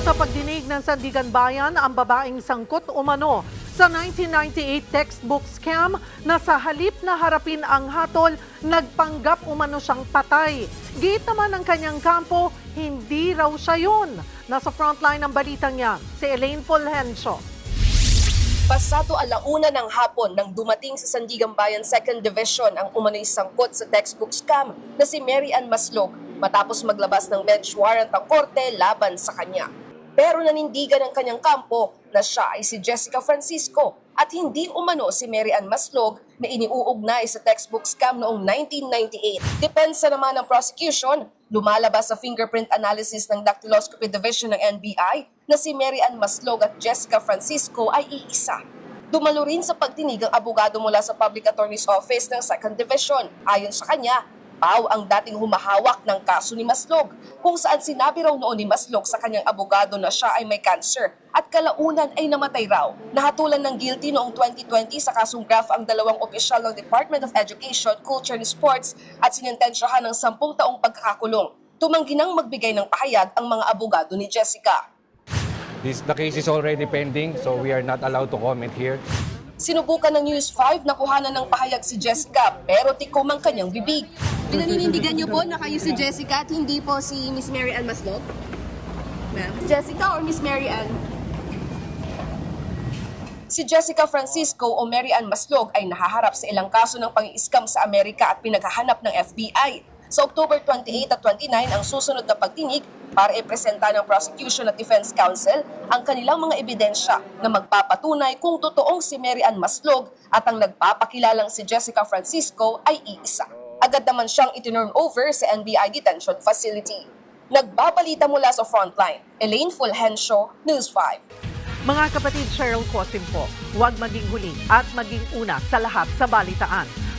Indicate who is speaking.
Speaker 1: sa pagdinig ng Sandigan Bayan ang babaeng sangkot umano sa 1998 textbook scam na sa halip na harapin ang hatol, nagpanggap umano siyang patay. Giit naman ng kanyang kampo, hindi raw siya yun. Nasa frontline ng balitang yan, si Elaine Fulgencio.
Speaker 2: Pasado alauna ng hapon nang dumating sa Sandigan Bayan 2nd Division ang umano'y sangkot sa textbook scam na si Mary Ann Maslog matapos maglabas ng bench warrant ang korte laban sa kanya. Pero nanindigan ng kanyang kampo na siya ay si Jessica Francisco at hindi umano si Mary Ann Maslog na iniuugnay sa textbook scam noong 1998. Depensa naman ng prosecution, lumalabas sa fingerprint analysis ng Dactyloscopy Division ng NBI na si Mary Ann Maslog at Jessica Francisco ay iisa. Dumalo rin sa pagtinig ang abogado mula sa Public Attorney's Office ng 2nd Division. Ayon sa kanya, Pau ang dating humahawak ng kaso ni Maslog kung saan sinabi raw noon ni Maslog sa kanyang abogado na siya ay may cancer at kalaunan ay namatay raw. Nahatulan ng guilty noong 2020 sa kasong graph ang dalawang opisyal ng Department of Education, Culture and Sports at sinintensyahan ng 10 taong pagkakakulong. Tumanggi nang magbigay ng pahayag ang mga abogado ni Jessica.
Speaker 3: This, the case is already pending, so we are not allowed to comment here.
Speaker 2: Sinubukan ng News 5 na kuhanan ng pahayag si Jessica pero tikom ang kanyang bibig.
Speaker 4: Pinaninindigan niyo po na kayo si Jessica at hindi po si Miss Mary Ann Maslog? Ma'am? Jessica or Miss Mary Ann?
Speaker 2: Si Jessica Francisco o Mary Ann Maslog ay nahaharap sa ilang kaso ng pang-iskam sa Amerika at pinaghahanap ng FBI. Sa October 28 at 29 ang susunod na pagtinig para ipresenta ng prosecution at defense counsel ang kanilang mga ebidensya na magpapatunay kung totoong si Mary Ann Maslog at ang nagpapakilalang si Jessica Francisco ay iisa. Agad naman siyang itinurn over sa NBI detention facility. Nagbabalita mula sa frontline, Elaine Fulgencio, News 5.
Speaker 1: Mga kapatid Cheryl Cosim po, huwag maging huli at maging una sa lahat sa balitaan.